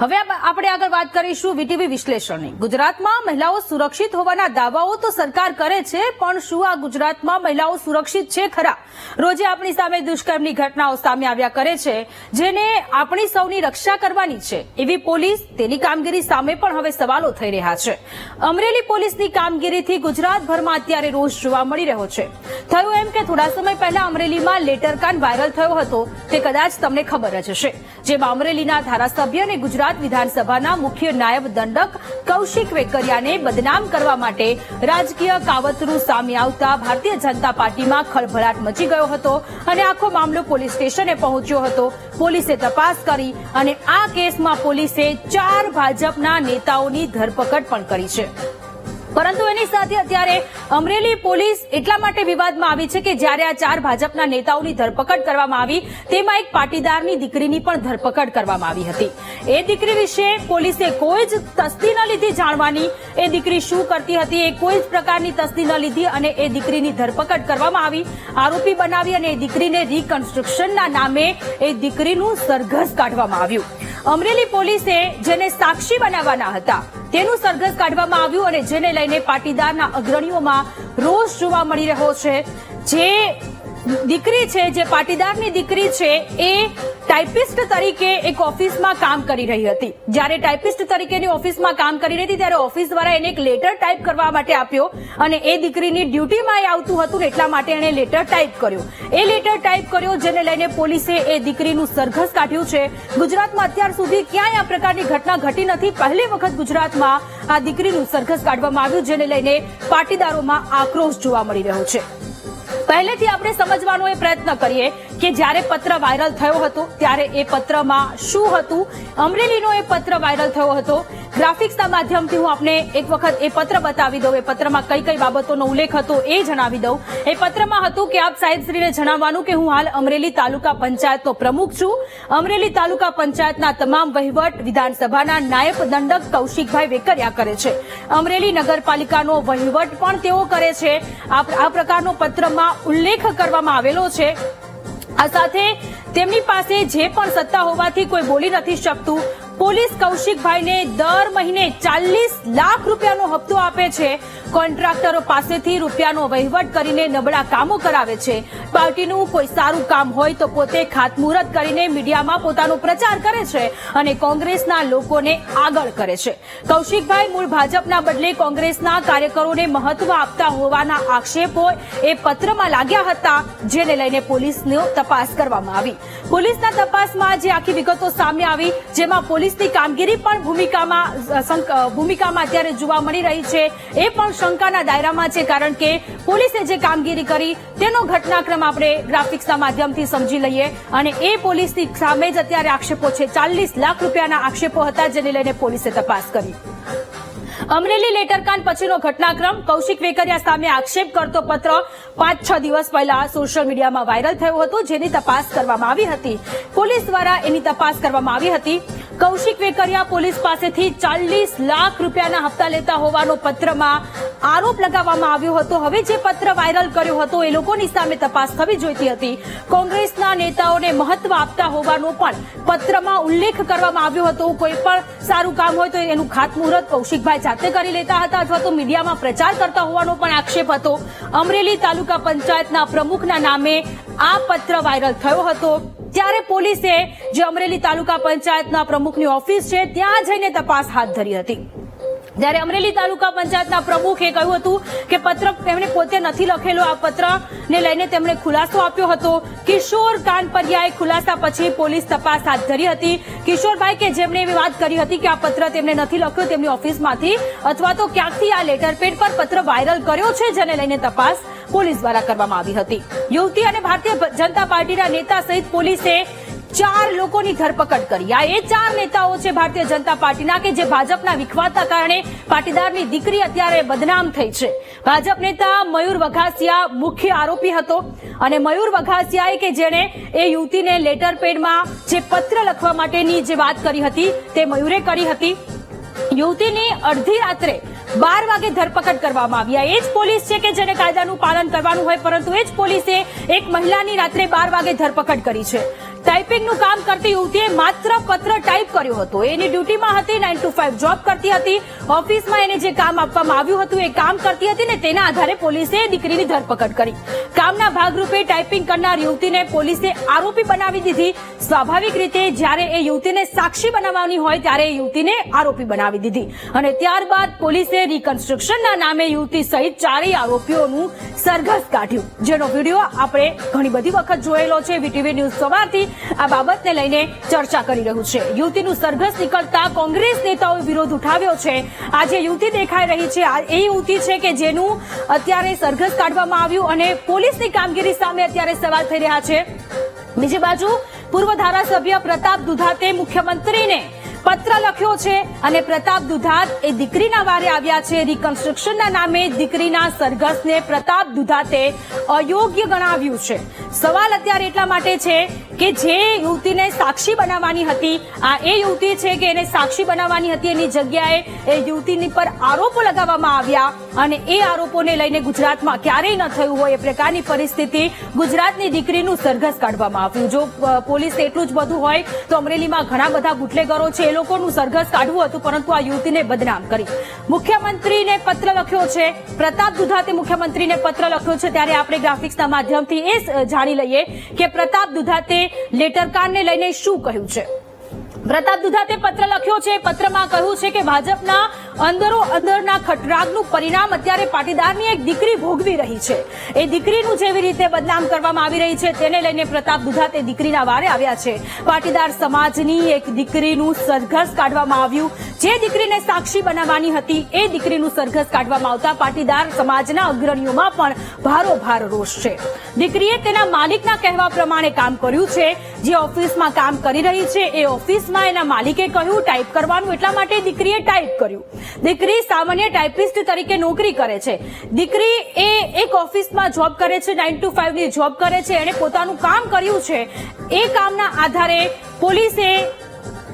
હવે આપણે આગળ વાત કરીશું વીટીવી વિશ્લેષણની. ગુજરાતમાં મહિલાઓ સુરક્ષિત હોવાના દાવાઓ તો સરકાર કરે છે, પણ શું આ ગુજરાતમાં મહિલાઓ સુરક્ષિત છે ખરા? રોજે આપણી સામે દુષ્કર્મની ઘટનાઓ સામે આવ્યા કરે છે, જેને આપણી સૌની રક્ષા કરવાની છે. એવી પોલીસ તેની કામગીરી સામે પણ હવે સવાલો થઈ રહ્યા છે. અમરેલી પોલીસની કામગીરીથી ગુજરાતભરમાં અત્યારે રોષ જોવા મળી રહ્યો છે. થયું એમ કે થોડા સમય પહેલા અમરેલીમાં લેટરકાન વાયરલ થયો હતો, તે કદાચ તમને ખબર જ હશે. જેમાં અમરેલીના ધારાસભ્ય અને ગુજરાત વિધાનસભાના મુખ્ય નાયબ દંડક કૌશિક વેકરિયાને બદનામ કરવા માટે રાજકીય કાવતરું સામે આવતા ભારતીય જનતા પાર્ટીમાં ખળભળાટ મચી ગયો હતો અને આખો મામલો પોલીસ સ્ટેશને પહોંચ્યો હતો. પોલીસે તપાસ કરી અને આ કેસમાં પોલીસે ચાર ભાજપના નેતાઓની ધરપકડ પણ કરી છે. પરંતુ એની સાથે અત્યારે અમરેલી પોલીસ એટલા માટે વિવાદમાં આવી છે કે જ્યારે આ ચાર ભાજપના નેતાઓની ધરપકડ કરવામાં આવી, તેમાં એક પાટીદારની દીકરીની પણ ધરપકડ કરવામાં આવી હતી. એ દીકરી વિશે પોલીસે કોઈ જ તસ્દી ન લીધી જાણવાની. એ દીકરી શું કરતી હતી, એ કોઈ જ પ્રકારની તસ્દી ન લીધી અને એ દીકરીની ધરપકડ કરવામાં આવી. આરોપી બનાવી અને એ દીકરીને રિકન્સ્ટ્રક્શનના નામે એ દીકરીનું સરઘસ કાઢવામાં આવ્યું. અમરેલી પોલીસે જેને સાક્ષી બનાવવાના હતા, તેનું સરઘસ કાઢવામાં આવ્યું અને જેને લઈને પાટીદારના અગ્રણીઓમાં રોષ જોવા મળી રહ્યો છે. જે દીકરી છે, જે પાટીદારની દીકરી છે, એ ટાઈપિસ્ટ તરીકે એક ઓફિસમાં કામ કરી રહી હતી. જ્યારે ટાઈપિસ્ટ તરીકેની ઓફિસમાં કામ કરી રહી હતી, ત્યારે ઓફિસ દ્વારા એને એક લેટર ટાઈપ કરવા માટે આપ્યો અને એ દીકરીની ડ્યુટીમાં એ આવતું હતું એટલા માટે એણે લેટર ટાઈપ કર્યો. એ લેટર ટાઈપ કર્યો, જેને લઈને પોલીસે એ દીકરીનું સરઘસ કાઢ્યું છે. ગુજરાતમાં અત્યાર સુધી ક્યાંય આ પ્રકારની ઘટના ઘટી નથી. પહેલી વખત ગુજરાતમાં આ દીકરીનું સરઘસ કાઢવામાં આવ્યું, જેને લઈને પાટીદારોમાં આક્રોશ જોવા મળી રહ્યો છે. પહેલેથી આપણે સમજવાનો એ પ્રયત્ન કરીએ કે જ્યારે પત્ર વાયરલ થયો હતો, ત્યારે એ પત્રમાં શું હતું? અમરેલીનો એ પત્ર વાયરલ થયો હતો. ગ્રાફિક્સના માધ્યમથી હું આપને એક વખત એ પત્ર બતાવી દઉં. એ પત્રમાં કઈ કઈ બાબતોનો ઉલ્લેખ હતો એ જણાવી દઉં. એ પત્રમાં હતું કે આપ સાહેબશ્રીને જણાવવાનું કે હું હાલ અમરેલી તાલુકા પંચાયતનો પ્રમુખ છું. અમરેલી તાલુકા પંચાયતના તમામ વહીવટ વિધાનસભાના નાયબ દંડક કૌશિકભાઈ વેકરિયા કરે છે. અમરેલી નગરપાલિકાનો વહીવટ પણ તેઓ કરે છે. આ પ્રકારનો પત્રમાં ઉલ્લેખ કરવામાં આવેલો છે. આ સાથે તેમની પાસે જે પણ સત્તા હોવાથી કોઈ બોલી નથી શકતું. પોલીસ કૌશિકભાઈને દર મહિને ચાલીસ લાખ રૂપિયાનો હપ્તો આપે છે. કોન્ટ્રાક્ટરો પાસેથી રૂપિયાનો વહીવટ કરીને નબળા કામો કરાવે છે. પાર્ટીનું કોઈ સારું કામ હોય તો પોતે ખાતમુહૂર્ત કરીને મીડિયામાં પોતાનો પ્રચાર કરે છે અને કોંગ્રેસના લોકોને આગળ કરે છે. કૌશિકભાઈ મૂળ ભાજપના બદલે કોંગ્રેસના કાર્યકરોને મહત્વ આપતા હોવાના આક્ષેપો એ પત્રમાં લાગ્યા હતા, જેને લઈને પોલીસનો તપાસ કરવામાં આવી. પોલીસના તપાસમાં જે આખી વિગતો સામે આવી, જેમાં પોલીસની કામગીરી પણ ભૂમિકામાં ભૂમિકામાં અત્યારે જોવા મળી રહી છે. એ પણ શંકાના દાયરામાં છે, કારણ કે પોલીસે જે કામગીરી કરી, તેનો ઘટનાક્રમ આપણે ગ્રાફિક્સના માધ્યમથી સમજી લઈએ. અને એ પોલીસની સામે જ અત્યારે આક્ષેપો છે. ચાલીસ લાખ રૂપિયાના આક્ષેપો હતા, જેને લઈને પોલીસે તપાસ કરી. અમરેલી લેટરકાંડ પછીનો ઘટનાક્રમ. કૌશિક વેકરિયા સામે આક્ષેપ કરતો પત્ર પાંચ છ દિવસ પહેલા સોશિયલ મીડિયામાં વાયરલ થયો હતો, જેની તપાસ કરવામાં આવી હતી. પોલીસ દ્વારા એની તપાસ કરવામાં આવી હતી. કૌશિક વેકરિયા પોલીસ પાસેથી ચાલીસ લાખ રૂપિયાના હપ્તા લેતા હોવાનો પત્રમાં આરોપ લગાવવામાં આવ્યો હતો. હવે જે પત્ર વાયરલ કર્યો હતો, એ લોકોની સામે તપાસ થવી જોઈતી હતી. કોંગ્રેસના નેતાઓને મહત્વ આપતા હોવાનો પણ પત્રમાં ઉલ્લેખ કરવામાં આવ્યો હતો. કોઈ પણ સારું કામ હોય તો એનું ખાતમુહૂર્ત કૌશિકભાઈ જાતે કરી લેતા હતા અથવા તો મીડિયામાં પ્રચાર કરતા હોવાનો પણ આક્ષેપ હતો. અમરેલી તાલુકા પંચાયતના પ્રમુખના નામે આ પત્ર વાયરલ થયો હતો. ત્યારે પોલીસે જે અમરેલી તાલુકા પંચાયતના પ્રમુખની ઓફિસ છે, ત્યાં જઈને તપાસ હાથ ધરી હતી. જ્યારે અમરેલી તાલુકા પંચાયતના પ્રમુખે કહ્યું હતું કે પત્ર તેમણે પોતે નથી લખેલો, આ પત્રને લઈને તેમણે ખુલાસો આપ્યો હતો. કિશોર કાનપરિયાએ ખુલાસા પછી પોલીસ તપાસ હાથ ધરી હતી. કિશોરભાઈ કે જેમણે એવી વાત કરી હતી કે આ પત્ર તેમણે નથી લખ્યો તેમની ઓફિસમાંથી, અથવા તો ક્યાંકથી આ લેટર પેડ પર પત્ર વાયરલ કર્યો છે જેને લઈને તપાસ પોલીસ દ્વારા કરવામાં આવી હતી. યુવતી અને ભારતીય જનતા પાર્ટીના નેતા સહિત પોલીસે ચાર લોકોની ધરપકડ કરી. આ એ ચાર નેતાઓ છે ભારતીય જનતા પાર્ટીના કે જે ભાજપના વિખવાદના કારણે પાટીદારની દીકરી અત્યારે બદનામ થઈ છે. ભાજપ નેતા મયુર વઘાસિયા મુખ્ય આરોપી હતો અને મયુર વઘાસિયાએ કે જેણે એ યુવતીને લેટર પેડમાં જે પત્ર લખવા માટેની જે વાત કરી હતી તે મયુરે કરી હતી. યુવતીની અડધી રાત્રે બાર વાગે ધરપકડ કરવામાં આવી. એ જ પોલીસ છે કે જેને કાયદાનું પાલન કરવાનું હોય, પરંતુ એ જ પોલીસે એક મહિલાની રાત્રે બાર વાગે ધરપકડ કરી છે. ટાઈપિંગનું કામ કરતી યુવતીએ માત્ર પત્ર ટાઈપ કર્યો હતો. એની ડ્યુટીમાં હતી નાઇન ટુ ફાઇવ જોબ કરતી હતી. ઓફિસમાં એને જે કામ આપવામાં આવ્યું હતું એ કામ કરતી હતી ને તેના આધારે પોલીસે દીકરીની ધરપકડ કરી. કામના ભાગરૂપે ટાઈપિંગ કરનાર યુવતીને પોલીસે આરોપી બનાવી દીધી. સ્વાભાવિક રીતે જ્યારે એ યુવતીને સાક્ષી બનાવવાની હોય ત્યારે યુવતીને આરોપી બનાવી દીધી. અને ત્યારબાદ પોલીસે રિકન્સ્ટ્રક્શનના નામે યુવતી સહિત ચારેય આરોપીઓનું સરઘસ કાઢ્યું. જેનો વીડિયો આપણે ઘણી બધી વખત જોયેલો છે. વીટીવી ન્યૂઝ સવારથી આ બાબતને લઈને ચર્ચા કરી રહ્યું છે. યુવતીનું સરઘસ નીકળતા કોંગ્રેસ નેતાઓએ વિરોધ ઉઠાવ્યો છે. આજે યુવતી દેખાઈ રહી છે. એ યુવતી છે કે જેનું અત્યારે સરઘસ કાઢવામાં આવ્યું અને પોલીસની કામગીરી સામે અત્યારે સવાલ થઈ રહ્યા છે. બીજી બાજુ પૂર્વ ધારાસભ્ય પ્રતાપ દુધાતે મુખ્યમંત્રીને પત્ર લખ્યો છે અને પ્રતાપ દુધાત એ દીકરીના વારે આવ્યા છે. રિકન્સ્ટ્રક્શનના નામે દીકરીના સરઘસને પ્રતાપ દુધાતે અયોગ્ય ગણાવ્યું છે. સવાલ અત્યારે એટલા માટે છે કે જે યુવતીને સાક્ષી બનાવવાની હતી, આ એ યુવતી છે કે એને સાક્ષી બનાવવાની હતી એની જગ્યાએ એ યુવતીની પર આરોપો લગાવવામાં આવ્યા અને એ આરોપોને લઈને ગુજરાતમાં ક્યારેય ન થયું હોય એ પ્રકારની પરિસ્થિતિ ગુજરાતની દીકરીનું સરઘસ કાઢવામાં આવ્યું. જો પોલીસ એટલું જ બધું હોય તો અમરેલીમાં ઘણા બધા બુટલેગરો છે લોકોનું સરઘસ કાઢવું હતું, પરંતુ આ યુવતીને બદનામ કરી. મુખ્યમંત્રીને પત્ર લખ્યો છે. પ્રતાપ દુધાતે મુખ્યમંત્રીને પત્ર લખ્યો છે. ત્યારે આપણે ગ્રાફિક્સના માધ્યમથી એ જાણી લઈએ કે પ્રતાપ દુધાતે લેટરકારને લઈને શું કહ્યું છે. પ્રતાપ દુધાતે પત્ર લખ્યો છે. પત્રમાં કહ્યું છે કે ભાજપના અંદરો અંદરના ખટરાગનું પરિણામ અત્યારે પાટીદારની એક દીકરી ભોગવી રહી છે. એ દીકરીનું જેવી રીતે બદનામ કરવામાં આવી રહી છે, તેને લઈને પ્રતાપ દુધાતે દીકરીના વારે આવ્યા છે. પાટીદાર સમાજની એક દીકરીનું સરઘસ કાઢવામાં આવ્યું. જે દીકરીને સાક્ષી બનાવવાની હતી, એ દીકરીનું સરઘસ કાઢવામાં આવતા પાટીદાર સમાજના અગ્રણીઓમાં પણ ભારોભાર રોષ છે. દીકરીએ તેના માલિકના કહેવા પ્રમાણે કામ કર્યું છે. જે ઓફિસમાં કામ કરી રહી છે, એ ઓફિસમાં એના માલિકે કહ્યું ટાઈપ કરવાનું. એટલા માટે દીકરીએ ટાઈપ કર્યું. દીકરી સામાન્ય ટાઈપિસ્ટ તરીકે નોકરી કરે છે. દીકરી એ એક ઓફિસમાં જોબ કરે છે નાઇન ટુ ફાઈવની જોબ કરે છે. એણે પોતાનું કામ કર્યું છે. એ કામના આધારે પોલીસે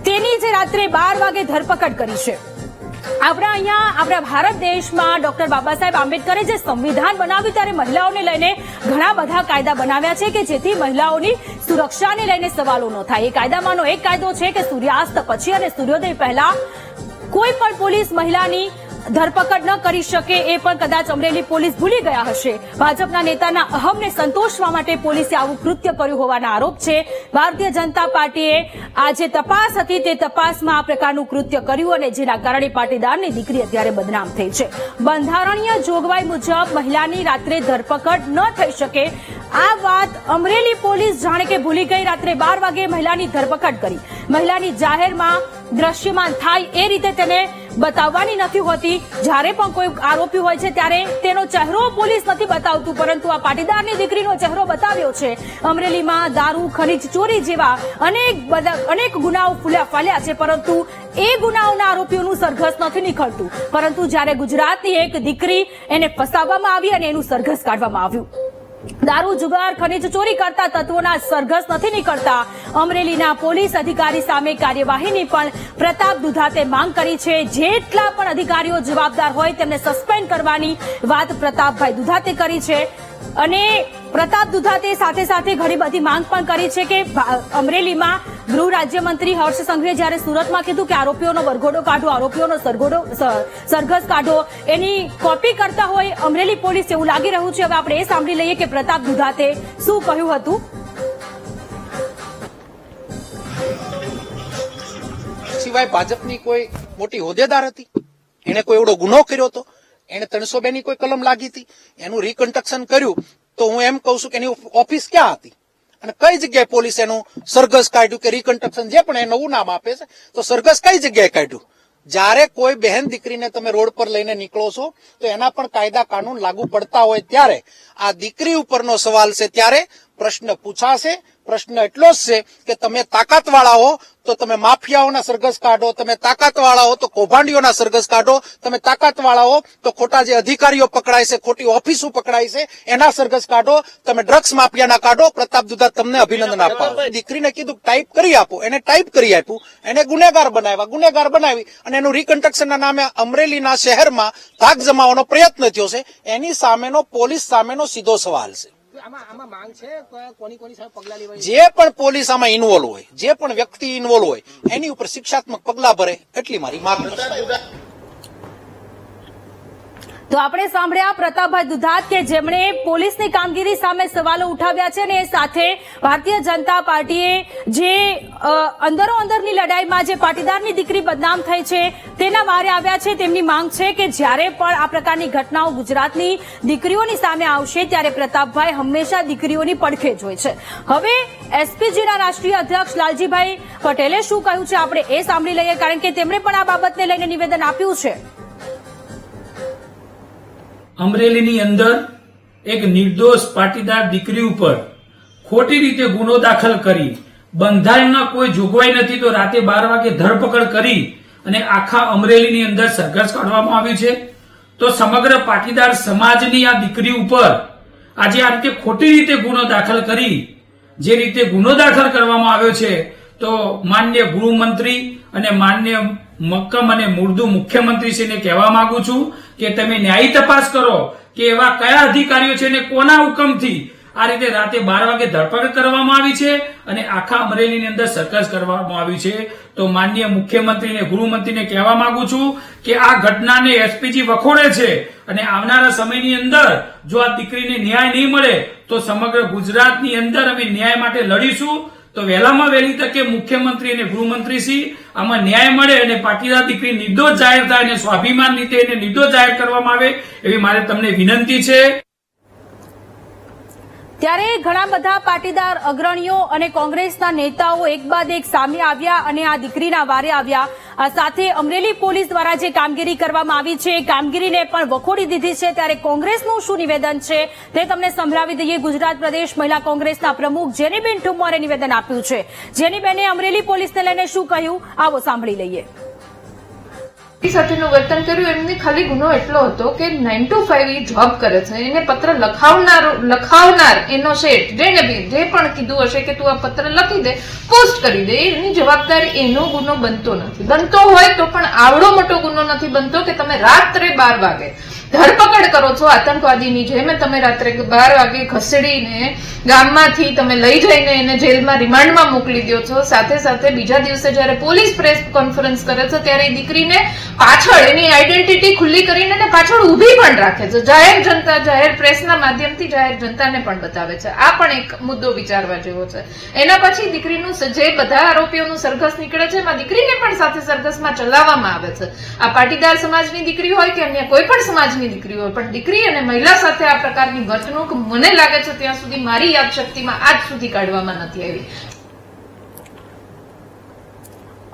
તેની જે રાત્રે બાર વાગે ધરપકડ કરી છે. આપણા અહીંયા, આપણા ભારત દેશમાં ડોક્ટર બાબા સાહેબ આંબેડકરે જે સંવિધાન બનાવ્યું ત્યારે મહિલાઓને લઈને ઘણા બધા કાયદા બનાવ્યા છે કે જેથી મહિલાઓની સુરક્ષાને લઈને સવાલો ન થાય. એ કાયદામાંનો એક કાયદો છે કે સૂર્યાસ્ત પછી અને સૂર્યોદય પહેલા કોઈ પણ પોલીસ મહિલાની ધરપકડ ન કરી શકે એ પણ કદાચ અમરેલી પોલીસ ભૂલી ગયા હશે. ભાજપના નેતાના અહમને સંતોષવા માટે પોલીસે આવું કૃત્ય કર્યું હોવાના આરોપ છે. ભારતીય જનતા પાર્ટીએ આ જે તપાસ હતી, તે તપાસમાં આ પ્રકારનું કૃત્ય કર્યું અને જેના કારણે પાટીદારની દીકરી અત્યારે બદનામ થઈ છે. બંધારણીય જોગવાઈ મુજબ મહિલાની રાત્રે ધરપકડ ન થઈ શકે. આ વાત અમરેલી પોલીસ જાણે કે ભૂલી ગઈ. રાત્રે બાર વાગે મહિલાની ધરપકડ કરી. મહિલાની જાહેરમાં દ્રશ્યમાન થાય એ રીતે તેને બતાવવાની નથી હોતી. જ્યારે પણ કોઈ આરોપી હોય છે, ત્યારે તેનો ચહેરો પોલીસ નથી બતાવતું, પરંતુ આ પાટીદારની દીકરીનો ચહેરો બતાવ્યો છે. અમરેલીમાં દારૂ, ખનીજ, ચોરી જેવા અનેક બધા, અનેક ગુનાઓ ફૂલ્યા ફાલ્યા છે, પરંતુ એ ગુનાઓના આરોપીઓનું સરઘસ નથી નીકળતું. પરંતુ જ્યારે ગુજરાતની એક દીકરી એને ફસાવવામાં આવી અને એનું સરઘસ કાઢવામાં આવ્યું. દારૂ, જુગાર, ખનીજ ચોરી કરતા તત્વોના સરઘસ નથી નીકળતા. અમરેલીના પોલીસ અધિકારી સામે કાર્યવાહીની પણ પ્રતાપ દુધાતે માંગ કરી છે. જેટલા પણ અધિકારીઓ જવાબદાર હોય તેમને સસ્પેન્ડ કરવાની વાત પ્રતાપભાઈ દુધાતે કરી છે. અને પ્રતાપ દુધાતે સાથે સાથે ઘણી બધી માંગ પણ કરી છે કે અમરેલીમાં ગૃહ રાજ્યમંત્રી હર્ષ સંઘવીએ જ્યારે સુરતમાં કીધું કે આરોપીઓનો વરઘોડો કાઢો, આરોપીઓનો સરઘોડો સરઘસ કાઢો, એની કોપી કરતા હોય અમરેલી પોલીસ એવું લાગી રહ્યું છે. હવે આપણે એ સાંભળી લઈએ કે પ્રતાપ દુધાતે શું કહ્યું હતું. સિવાય ભાજપની કોઈ મોટી હોદ્દેદાર હતી? એને કોઈ એવડો ગુનો કર્યો હતો એને ત્રણસો બે ની કોઈ કલમ લાગી હતી? એનું રિકન્સ્ટ્રક્શન કર્યું? તો હું એમ કહું છું કે એની ઓફિસ ક્યાં હતી? અને કઈ જગ્યાએ પોલીસ એનું સરઘસ કાઢ્યું કે રિકન્સ્ટ્રક્શન જે પણ એ નવું નામ આપે છે, તો સરઘસ કઈ જગ્યાએ કાઢ્યું? જ્યારે કોઈ બહેન દીકરીને તમે રોડ પર લઈને નીકળો છો, તો એના પણ કાયદા કાનૂન લાગુ પડતા હોય ત્યારે આ દીકરી ઉપરનો સવાલ છે ત્યારે પ્રશ્ન પૂછાશે, પ્રશ્ન એટલો જ છે કે તમે તાકાતવાળા હો તો તમે માફિયાઓના સરઘસ કાઢો તમે તાકાતવાળા હો તો કૌભાંડીઓના સરઘસ કાઢો. તમે તાકાતવાળા હો તો ખોટા જે અધિકારીઓ પકડાય છે ખોટી ઓફિસો પકડાય છે એના સરઘસ કાઢો. તમે ડ્રગ્સ માફિયાના કાઢો. પ્રતાપ દુધા તમને અભિનંદન આપવા. દીકરીને કીધું ટાઈપ કરી આપો. એને ટાઈપ કરી આપ્યું. એને ગુનેગાર બનાવ્યા. ગુનેગાર બનાવી અને એનું રિકન્સ્ટ્રક્શનના નામે અમરેલીના શહેરમાં ભાગ જમાવાનો પ્રયત્ન થયો છે. એની સામેનો પોલીસ સામેનો સીધો સવાલ છે. જે પણ પોલીસ આમાં ઇન્વોલ્વ હોય, જે પણ વ્યક્તિ ઇન્વોલ્વ હોય, એની ઉપર શિક્ષાત્મક પગલા ભરે, એટલી મારી માંગ તો આપણે સાંભળ્યા પ્રતાપભાઈ દુધાત કે જેમણે પોલીસની કામગીરી સામે સવાલો ઉઠાવ્યા છે અને એ સાથે ભારતીય જનતા પાર્ટીએ જે અંદરો અંદરની લડાઈમાં જે પાટીદારની દીકરી બદનામ થઈ છે તેના વારે આવ્યા છે. તેમની માંગ છે કે જ્યારે પણ આ પ્રકારની ઘટનાઓ ગુજરાતની દીકરીઓની સામે આવશે ત્યારે પ્રતાપભાઈ હંમેશા દીકરીઓની પડખે જ હોય છે. હવે એસપીજીના રાષ્ટ્રીય અધ્યક્ષ લાલજીભાઈ પટેલે શું કહ્યું છે? આપણે એ સાંભળી લઈએ, કારણ કે તેમણે પણ આ બાબતને લઈને નિવેદન આપ્યું છે. અમરેલીની અંદર એક નિર્દોષ પાટીદાર દીકરી ઉપર ખોટી રીતે ગુનો દાખલ કરી, બંધારણમાં કોઈ જોગવાઈ નથી તો રાતે બાર વાગે ધરપકડ કરી અને આખા અમરેલીની અંદર સરઘસ કાઢવામાં આવ્યું છે. તો સમગ્ર પાટીદાર સમાજની આ દીકરી ઉપર આજે આ રીતે ખોટી રીતે ગુનો દાખલ કરી, જે રીતે ગુનો દાખલ કરવામાં આવ્યો છે, તો માન્ય ગૃહમંત્રી અને માન્ય મક્કમ અને મુર્દુ મુખ્યમંત્રીશ્રીને કહેવા માંગુ છું કે તમે ન્યાયી તપાસ કરો કે એવા કયા અધિકારીઓ છે ને કોના હુકમથી આ રીતે રાતે બાર વાગે ધરપકડ કરવામાં આવી છે અને આખા અમરેલીની અંદર સર્કસ કરવામાં આવી છે. તો માનનીય મુખ્યમંત્રી અને ગૃહમંત્રીને કહેવા માંગુ છું કે આ ઘટનાને એસપીજી વખોડે છે અને આવનારા સમયની અંદર જો આ દીકરીને ન્યાય નહીં મળે તો સમગ્ર ગુજરાતની અંદર અમે ન્યાય માટે લડીશું. તો વહેલામાં વહેલી તકે મુખ્યમંત્રી અને ગૃહમંત્રીશ્રી આમાં ન્યાય મળે અને પાટીદાર દીકરી નિર્દોષ જાહેર થાય અને સ્વાભિમાન રીતે એને નિર્દોષ જાહેર કરવામાં આવે એવી મારે તમને વિનંતી છે. ત્યારે ઘણા બધા પાટીદાર, અગ્રણીઓ અને કોંગ્રેસના નેતાઓ એક બાદ એક સામે આવ્યા અને આ દીકરીના વારે આવ્યા. આ સાથે અમરેલી પોલીસ દ્વારા જે કામગીરી કરવામાં આવી છે, એ કામગીરીને પણ વખોડી દીધી છે. ત્યારે કોંગ્રેસનું શું નિવેદન છે તે તમને સંભળાવી દઈએ. ગુજરાત પ્રદેશ મહિલા કોંગ્રેસના પ્રમુખ જેનીબેન ઠુમ્મરે નિવેદન આપ્યું છે. જેનીબેને અમરેલી પોલીસને લઈને શું કહ્યું? આવો સાંભળી લઈએ. સાથેનું વર્તન કર્યું, એમને ખાલી ગુનો એટલો હતો કે નાઇન ટુ ફાઈવ એ જોબ કરે છે. એને પત્ર લખાવનાર લખાવનાર એનો શેઠ જેને બી, જે પણ કીધું હશે કે તું આ પત્ર લખી દે, પોસ્ટ કરી દે, એની જવાબદારી એનો ગુનો બનતો નથી. બનતો હોય તો પણ આવડો મોટો ગુનો નથી બનતો કે તમે રાત્રે બાર વાગે ધરપકડ કરો છો આતંકવાદીની જેમ તમે રાત્રે બાર વાગે ખસેડીને ગામમાંથી તમે લઈ જઈને એને જેલમાં રિમાન્ડમાં મોકલી દો છો. સાથે સાથે બીજા દિવસે જ્યારે પોલીસ પ્રેસ કોન્ફરન્સ કરે છે ત્યારે એ દીકરીને પાછળ એની આઈડેન્ટિટી ખુલ્લી કરીને એને પાછળ ઊભી પણ રાખે છે. જાહેર જનતા જાહેર પ્રેસના માધ્યમથી જાહેર જનતાને પણ બતાવે છે. આ પણ એક મુદ્દો વિચારવા જેવો છે. એના પછી દીકરીનું જે બધા આરોપીઓનું સરઘસ નીકળે છે, એમાં દીકરીને પણ સાથે સરઘસમાં ચલાવવામાં આવે છે. આ પાટીદાર સમાજની દીકરી હોય કે અન્ય કોઈ પણ સમાજની દીકરી હોય પણ દીકરી અને મહિલા સાથે આ પ્રકારની વર્તણૂક મને લાગે છે ત્યાં સુધી મારી યાદશક્તિમાં આજ સુધી કાઢવામાં નથી આવી.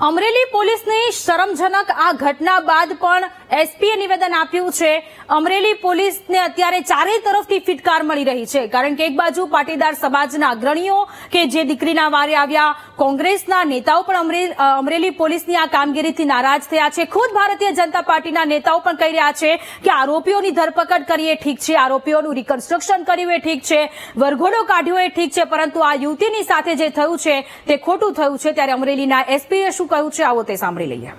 અમરેલી પોલીસની શરમજનક આ ઘટના બાદ પણ એસપીએ નિવેદન આપ્યું છે. અમરેલી પોલીસને અત્યારે ચારેય તરફથી ફિટકાર મળી રહી છે. કારણ કે એક બાજુ પાટીદાર સમાજના અગ્રણીઓ કે જે દીકરીના વારે આવ્યા, કોંગ્રેસના નેતાઓ પણ અમરે- અમરેલી પોલીસની આ કામગીરીથી નારાજ થયા છે. ખુદ ભારતીય જનતા પાર્ટીના નેતાઓ પણ કહી રહ્યા છે કે આરોપીઓની ધરપકડ કરીએ ઠીક છે, આરોપીઓનું રિકન્સ્ટ્રક્શન કર્યું એ ઠીક છે, વરઘોડો કાઢ્યો એ ઠીક છે, પરંતુ આ યુવતીની સાથે જે થયું છે તે ખોટું થયું છે. ત્યારે અમરેલીના એસપીએ શું કહ્યું છે? આવો તે સાંભળી લઈએ.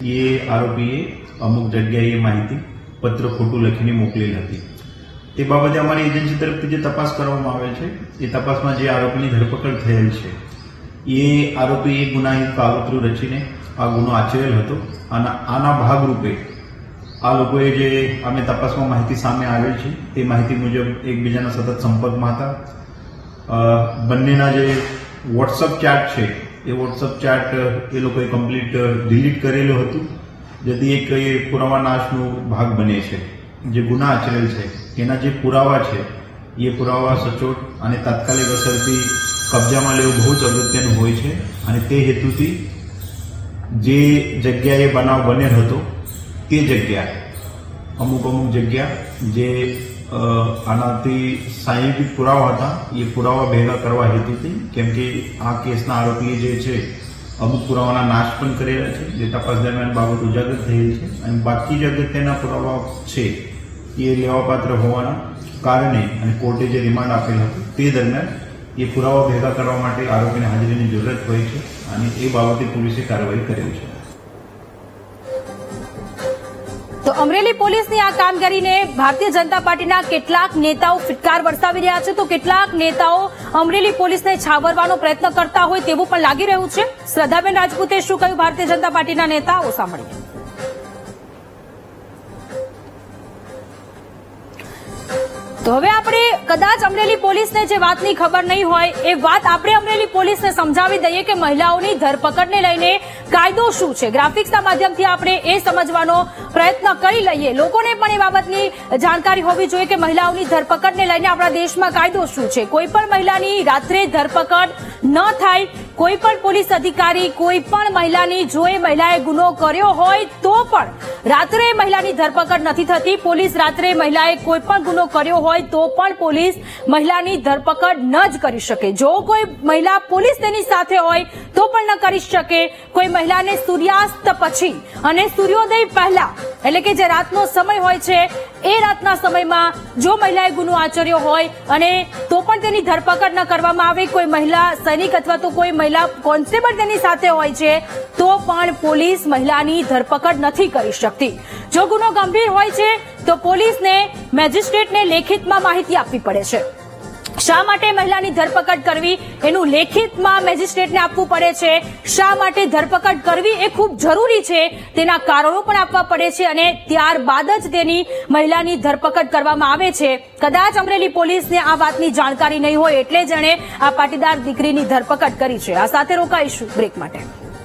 એ આરોપીએ અમુક જગ્યાએ માહિતી પત્ર ખોટું લખીને મોકલેલ હતી. તે બાબતે અમારી એજન્સી તરફથી જે તપાસ કરવામાં આવે છે, એ તપાસમાં જે આરોપીની ધરપકડ થયેલ છે, એ આરોપી એ ગુનાહિત કાવતરું રચીને આ ગુનો આચરેલ હતો. અને આના ભાગરૂપે આ લોકોએ જે અમે તપાસમાં માહિતી સામે આવેલ છે, તે માહિતી મુજબ એકબીજાના સતત સંપર્કમાં હતા. બંનેના જે વોટ્સઅપ ચાર્ટ છે. એ વોટ્સઅપ ચાર્ટ એ લોકોએ કમ્પ્લીટ ડિલીટ કરેલું હતું. જેથી એક એ પુરાવાનાશનો ભાગ બને છે. જે ગુના આચરેલ છે. એના જે પુરાવા છે, એ પુરાવા સચોટ અને તાત્કાલિક અસરથી કબજામાં લેવું બહુ જ અગત્યનું હોય છે. અને તે હેતુથી જે જગ્યાએ બનાવ બનેલ હતો, તે જગ્યા, અમુક અમુક જગ્યા જે આનાથી સાહિત્યિક પુરાવા હતા. એ પુરાવા ભેગા કરવા હેતુથી કેમ કે આ કેસના આરોપીએ જે છે, અમુક પુરાવાના નાશ પણ કરેલા છે, જે તપાસ દરમિયાન બાબત ઉજાગર થયેલ છે. અને બાકી જે અગત્યના પુરાવા છે, એ લેવાપાત્ર હોવાના કારણે અને કોર્ટે જે રિમાન્ડ આપેલ હતું, તે દરમિયાન એ પુરાવા ભેગા કરવા માટે આરોપીને હાજરીની જરૂરત હોય છે અને એ બાબતે પોલીસે કાર્યવાહી કરેલી છે. અમરેલી પોલીસની આ કામગીરીને ભારતીય જનતા પાર્ટીના કેટલાક નેતાઓ ફિટકાર વરસાવી રહ્યા છે. તો કેટલાક નેતાઓ અમરેલી પોલીસને છાવરવાનો પ્રયત્ન કરતા હોય તેવું પણ લાગી રહ્યું છે. શ્રદ્ધાબેન રાજપૂતે શું કહ્યું? ભારતીય જનતા પાર્ટીના નેતાઓ સાંભળીએ. તો હવે આપણે કદાચ અમરેલી પોલીસને જે વાતની ખબર નહીં હોય, એ વાત આપણે અમરેલી પોલીસને સમજાવી દઈએ કે મહિલાઓની ધરપકડને લઈને કાયદો શું છે? ગ્રાફિક્સના માધ્યમથી આપણે એ સમજવાનો પ્રયત્ન કરી લઈએ. લોકોને પણ એ બાબતની જાણકારી હોવી જોઈએ કે મહિલાઓની ધરપકડને લઈને આપણા દેશમાં કાયદો શું છે? કોઈ પણ મહિલાની રાત્રે ધરપકડ ન થાય કોઈ પણ પોલીસ અધિકારી કોઈ પણ મહિલાની એ મહિલાએ ગુનો કર્યો હોય તો પણ રાત્રે મહિલાની ધરપકડ નથી થતી. પોલીસ રાત્રે મહિલાએ કોઈ પણ ગુનો કર્યો હોય તો પણ પોલીસ મહિલાની ધરપકડ ન જ કરી શકે. જો કોઈ મહિલા પોલીસ તેની સાથે હોય તો પણ ન કરી શકે. કોઈ મહિલાને સૂર્યાસ્ત પછી અને સૂર્યોદય પહેલા, એટલે કે જે રાતનો સમય હોય છે એ રાતના સમયમાં જો મહિલાએ ગુનો આચર્યો હોય અને તો પણ તેની ધરપકડ ન કરવામાં આવે, કોઈ મહિલા સૈનિક અથવા તો કોઈ મહિલા કોન્સ્ટેબલ તેની સાથે હોય છે, તો પણ પોલીસ મહિલાની ધરપકડ નથી કરી શકતી. જો ગુનો ગંભીર હોય છે, તો પોલીસને મેજિસ્ટ્રેટને લેખિતમાં માહિતી આપવી પડે છે. શા માટે મહિલાની ધરપકડ કરવી એનું લેખિતમાં મેજિસ્ટ્રેટને આપવું પડે છે? શા માટે ધરપકડ કરવી એ ખૂબ જરૂરી છે? તેના કારણો પણ આપવા પડે છે અને ત્યારબાદ જ તેની મહિલાની ધરપકડ કરવામાં આવે છે. કદાચ અમરેલી પોલીસને આ વાતની જાણકારી નહીં હોય એટલે જ આ પાટીદાર દીકરીની ધરપકડ કરી છે. આ સાથે રોકાઈશું બ્રેક માટે.